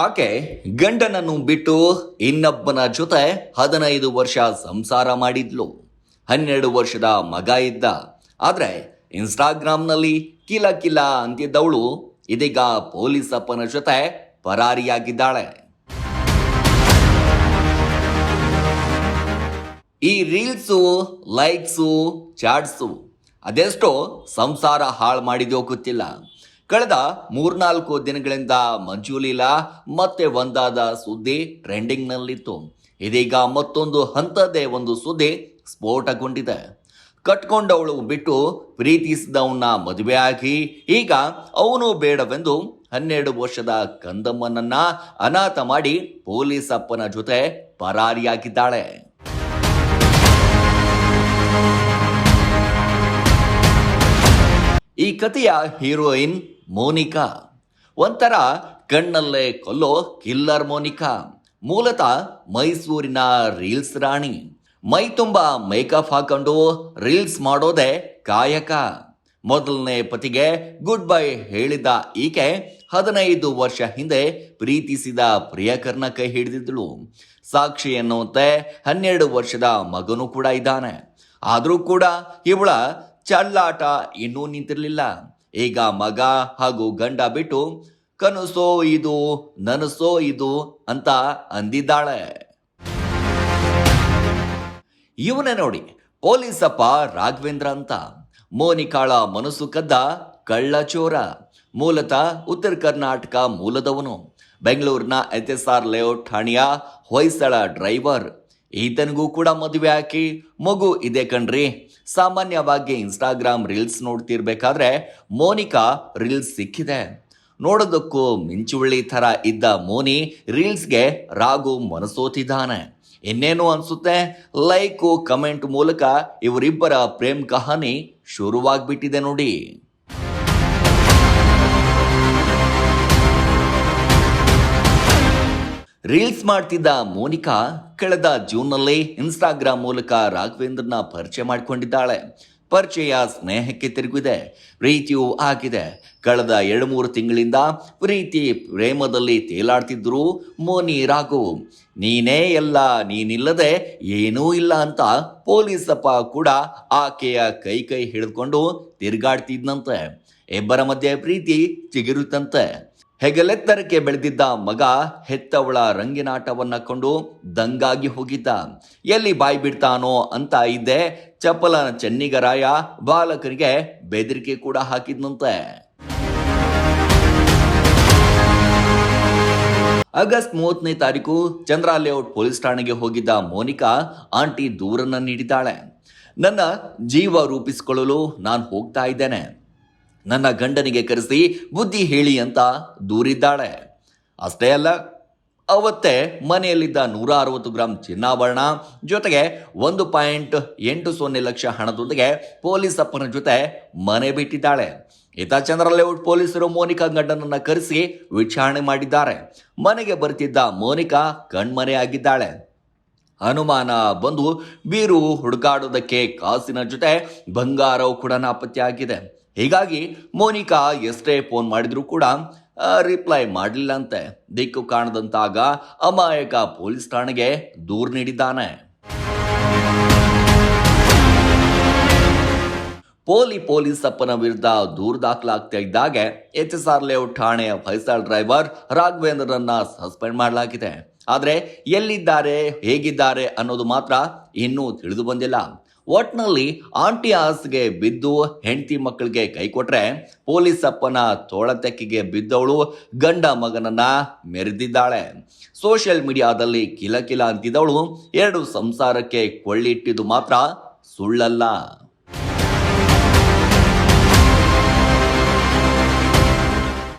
ಆಕೆ ಗಂಡನನ್ನು ಬಿಟ್ಟು ಇನ್ನೊಬ್ಬನ ಜೊತೆ ಹದಿನೈದು ವರ್ಷ ಸಂಸಾರ ಮಾಡಿದ್ಲು. ಹನ್ನೆರಡು ವರ್ಷದ ಮಗ ಇದ್ದ. ಆದರೆ ಇನ್ಸ್ಟಾಗ್ರಾಮ್ನಲ್ಲಿ ಕಿಲ ಕಿಲ ಅಂತಿದ್ದವಳು ಇದೀಗ ಪೊಲೀಸ್ ಅಪ್ಪನ ಜೊತೆ ಪರಾರಿಯಾಗಿದ್ದಾಳೆ. ಈ ರೀಲ್ಸು, ಲೈಕ್ಸು, ಚಾಟ್ಸು ಅದೆಷ್ಟೋ ಸಂಸಾರ ಹಾಳು ಮಾಡಿದೋ ಗೊತ್ತಿಲ್ಲ. ಕಳೆದ ಮೂರ್ನಾಲ್ಕು ದಿನಗಳಿಂದ ಮಂಜು ಲೀಲಾ ಮತ್ತೆ ಒಂದಾದ ಸುದ್ದಿ ಟ್ರೆಂಡಿಂಗ್ನಲ್ಲಿತ್ತು. ಇದೀಗ ಮತ್ತೊಂದು ಹಂತದೇ ಒಂದು ಸುದ್ದಿ ಸ್ಫೋಟಗೊಂಡಿದೆ. ಕಟ್ಕೊಂಡವಳು ಬಿಟ್ಟು ಪ್ರೀತಿಸಿದವನ್ನ ಮದುವೆ ಆಗಿ, ಈಗ ಅವನು ಬೇಡವೆಂದು ಹನ್ನೆರಡು ವರ್ಷದ ಕಂದಮ್ಮನನ್ನ ಅನಾಥ ಮಾಡಿ ಪೊಲೀಸ್ ಅಪ್ಪನ ಜೊತೆ ಪರಾರಿಯಾಗಿದ್ದಾಳೆ. ಈ ಕಥೆಯ ಹೀರೋಯಿನ್ ಮೋನಿಕಾ. ಒಂಥರ ಕಣ್ಣಲ್ಲೇ ಕೊಲ್ಲೋ ಕಿಲ್ಲರ್ ಮೋನಿಕಾ. ಮೂಲತಃ ಮೈಸೂರಿನ ರೀಲ್ಸ್ ರಾಣಿ. ಮೈ ತುಂಬ ಮೇಕಪ್ ಹಾಕೊಂಡು ರೀಲ್ಸ್ ಮಾಡೋದೇ ಕಾಯಕ. ಮೊದಲನೇ ಪತಿಗೆ ಗುಡ್ ಬೈ ಹೇಳಿದ ಈಕೆ ಹದಿನೈದು ವರ್ಷ ಹಿಂದೆ ಪ್ರೀತಿಸಿದ ಪ್ರಿಯಕರ್ನ ಕೈ ಹಿಡಿದಿದ್ದಳು. ಸಾಕ್ಷಿ ಎನ್ನುವಂತೆ ಹನ್ನೆರಡು ವರ್ಷದ ಮಗನೂ ಕೂಡ ಇದ್ದಾನೆ. ಆದರೂ ಕೂಡ ಇವಳ ಚಳ್ಳಾಟ ಇನ್ನೂ ನಿಂತಿರಲಿಲ್ಲ. ಈಗ ಮಗ ಹಾಗೂ ಗಂಡ ಬಿಟ್ಟು, ಕನಸೋ ಇದು, ನನಸೋ ಇದು ಅಂತ ಅಂದಿದ್ದಾಳೆ. ಇವನೇ ನೋಡಿ, ಪೊಲೀಸಪ್ಪ ರಾಘವೇಂದ್ರ ಅಂತ. ಮೋನಿಕಾಳ ಮನಸ್ಸು ಕದ್ದ ಕಳ್ಳಚೋರ. ಮೂಲತಃ ಉತ್ತರ ಕರ್ನಾಟಕ ಮೂಲದವನು. ಬೆಂಗಳೂರಿನ ಎಚ್ ಎಸ್ ಆರ್ ಲೇಔಟ್ ಠಾಣೆಯ ಹೊಯ್ಸಳ ಡ್ರೈವರ್. ಈತನಿಗೂ ಕೂಡ ಮದುವೆ ಹಾಕಿ ಮಗು ಇದೆ ಕಣ್ರಿ. ಸಾಮಾನ್ಯವಾಗಿ ಇನ್ಸ್ಟಾಗ್ರಾಮ್ ರೀಲ್ಸ್ ನೋಡ್ತಿರ್ಬೇಕಾದ್ರೆ ಮೋನಿಕಾ ರೀಲ್ಸ್ ಸಿಕ್ಕಿದೆ. ನೋಡೋದಕ್ಕೂ ಮಿಂಚುಳ್ಳಿ ಥರ ಇದ್ದ ಮೋನಿ ರೀಲ್ಸ್ಗೆ ರಾಗು ಮನಸೋತಿದ್ದಾನೆ. ಇನ್ನೇನು ಅನ್ಸುತ್ತೆ? ಲೈಕು ಕಮೆಂಟ್ ಮೂಲಕ ಇವರಿಬ್ಬರ ಪ್ರೇಮ್ ಕಹಾನಿ ಶುರುವಾಗ್ಬಿಟ್ಟಿದೆ ನೋಡಿ. ರೀಲ್ಸ್ ಮಾಡ್ತಿದ್ದ ಮೋನಿಕಾ ಕಳೆದ ಜೂನ್ನಲ್ಲಿ ಇನ್ಸ್ಟಾಗ್ರಾಮ್ ಮೂಲಕ ರಾಘವೇಂದ್ರನ ಪರಿಚಯ ಮಾಡಿಕೊಂಡಿದ್ದಾಳೆ. ಪರಿಚಯ ಸ್ನೇಹಕ್ಕೆ ತಿರುಗಿದೆ. ಪ್ರೀತಿಯೂ ಆಗಿದೆ. ಕಳೆದ ಎರಡು ಮೂರು ತಿಂಗಳಿಂದ ಪ್ರೀತಿ ಪ್ರೇಮದಲ್ಲಿ ತೇಲಾಡ್ತಿದ್ರು ಮೋನಿ, ರಾಘು. ನೀನೇ ಎಲ್ಲ ನೀನಿಲ್ಲದೆ ಏನೂ ಇಲ್ಲ ಅಂತ ಪೊಲೀಸಪ್ಪ ಕೂಡ ಆಕೆಯ ಕೈ ಕೈ ಹಿಡಿದುಕೊಂಡು ತಿರುಗಾಡ್ತಿದ್ನಂತೆ. ಇಬ್ಬರ ಮಧ್ಯೆ ಪ್ರೀತಿ ಚಿಗುರುತ್ತಂತೆ ಹೆಗಲೆತ್ತರಕ್ಕೆ ಬೆಳೆದಿದ್ದ ಮಗ ಹೆತ್ತವಳ ರಂಗಿನಾಟವನ್ನ ಕಂಡು ದಂಗಾಗಿ ಹೋಗಿದ್ದ. ಎಲ್ಲಿ ಬಾಯಿ ಬಿಡ್ತಾನೋ ಅಂತ ಇದ್ದೆ ಚಪ್ಪಲನ ಚೆನ್ನಿಗರಾಯ ಬಾಲಕರಿಗೆ ಬೆದರಿಕೆ ಕೂಡ ಹಾಕಿದ್ನಂತೆ. ಆಗಸ್ಟ್ ಮೂವತ್ತನೇ ತಾರೀಕು ಚಂದ್ರ ಲೇಔಟ್ ಪೊಲೀಸ್ ಠಾಣೆಗೆ ಹೋಗಿದ್ದ ಮೋನಿಕಾ ಆಂಟಿ ದೂರನ್ನ ನೀಡಿದ್ದಾಳೆ. ನನ್ನ ಜೀವ ರೂಪಿಸಿಕೊಳ್ಳಲು ನಾನು ಹೋಗ್ತಾ ಇದ್ದೇನೆ. ನನ್ನ ಗಂಡನಿಗೆ ಕರೆಸಿ, ಬುದ್ಧಿ ಹೇಳಿ ಅಂತ ದೂರಿದ್ದಾಳೆ. ಅಷ್ಟೇ ಅಲ್ಲ, ಅವತ್ತೇ ಮನೆಯಲ್ಲಿದ್ದ ನೂರ ಅರವತ್ತು ಗ್ರಾಂ ಚಿನ್ನಾಭರಣ, ಜೊತೆಗೆ ಒಂದು ಪಾಯಿಂಟ್ ಎಂಟು ಸೊನ್ನೆ ಲಕ್ಷ ಹಣದೊಂದಿಗೆ ಪೊಲೀಸ್ ಅಪ್ಪನ ಜೊತೆ ಮನೆ ಬಿಟ್ಟಿದ್ದಾಳೆ. ಈತ ಚಂದ್ರ ಲೇಔಟ್ ಪೊಲೀಸರು ಮೋನಿಕಾ ಗಂಡನನ್ನ ಕರೆಸಿ ವಿಚಾರಣೆ ಮಾಡಿದ್ದಾರೆ. ಮನೆಗೆ ಬರ್ತಿದ್ದ ಮೋನಿಕಾ ಕಣ್ಮರೆಯಾಗಿದ್ದಾಳೆ ಅನುಮಾನ ಬಂದು ಬೀರು ಹುಡುಕಾಡೋದಕ್ಕೆ ಕಾಸಿನ ಜೊತೆ ಬಂಗಾರವು ಕೂಡ ನಾಪತ್ತೆಯಾಗಿದೆ. ಹೀಗಾಗಿ ಮೋನಿಕಾ ಎಷ್ಟೇ ಫೋನ್ ಮಾಡಿದ್ರು ಕೂಡ ರಿಪ್ಲೈ ಮಾಡಲಿಲ್ಲ ಅಂತೆ ದಿಕ್ಕು ಕಾಣದಂತಾಗ ಅಮಾಯಕ ಪೊಲೀಸ್ ಠಾಣೆಗೆ ದೂರು ನೀಡಿದ್ದಾನೆ. ಪೋಲಿ ಪೊಲೀಸ್ ಅಪ್ಪನ ವಿರುದ್ಧ ದೂರು ದಾಖಲಾಗ್ತಾ ಇದ್ದಾಗೆ ಎಚ್ ಎಸ್ ಆರ್ ಲೇಔಟ್ ಠಾಣೆಯ ಫೈಸಲ್ ಡ್ರೈವರ್ ರಾಘವೇಂದ್ರನ್ನ ಸಸ್ಪೆಂಡ್ ಮಾಡಲಾಗಿದೆ. ಆದರೆ ಎಲ್ಲಿದ್ದಾರೆ, ಹೇಗಿದ್ದಾರೆ ಅನ್ನೋದು ಮಾತ್ರ ಇನ್ನೂ ತಿಳಿದು ಬಂದಿಲ್ಲ. ಒಟ್ನಲ್ಲಿ ಆಂಟಿ ಆಸ್ಗೆ ಬಿದ್ದು ಹೆಂಡತಿ ಮಕ್ಕಳಿಗೆ ಕೈ ಕೊಟ್ರೆ ಪೊಲೀಸ್ ಅಪ್ಪನ ತೋಳತೆಕ್ಕಿಗೆ ಬಿದ್ದವಳು ಗಂಡ ಮಗನನ್ನ ಮೆರೆದಿದ್ದಾಳೆ. ಸೋಷಿಯಲ್ ಮೀಡಿಯಾದಲ್ಲಿ ಕಿಲಕಿಲ ಕಿಲ ಅಂತಿದ್ದವಳು ಎರಡು ಸಂಸಾರಕ್ಕೆ ಕೊಳ್ಳಿಟ್ಟಿದ್ದು ಮಾತ್ರ ಸುಳ್ಳಲ್ಲ.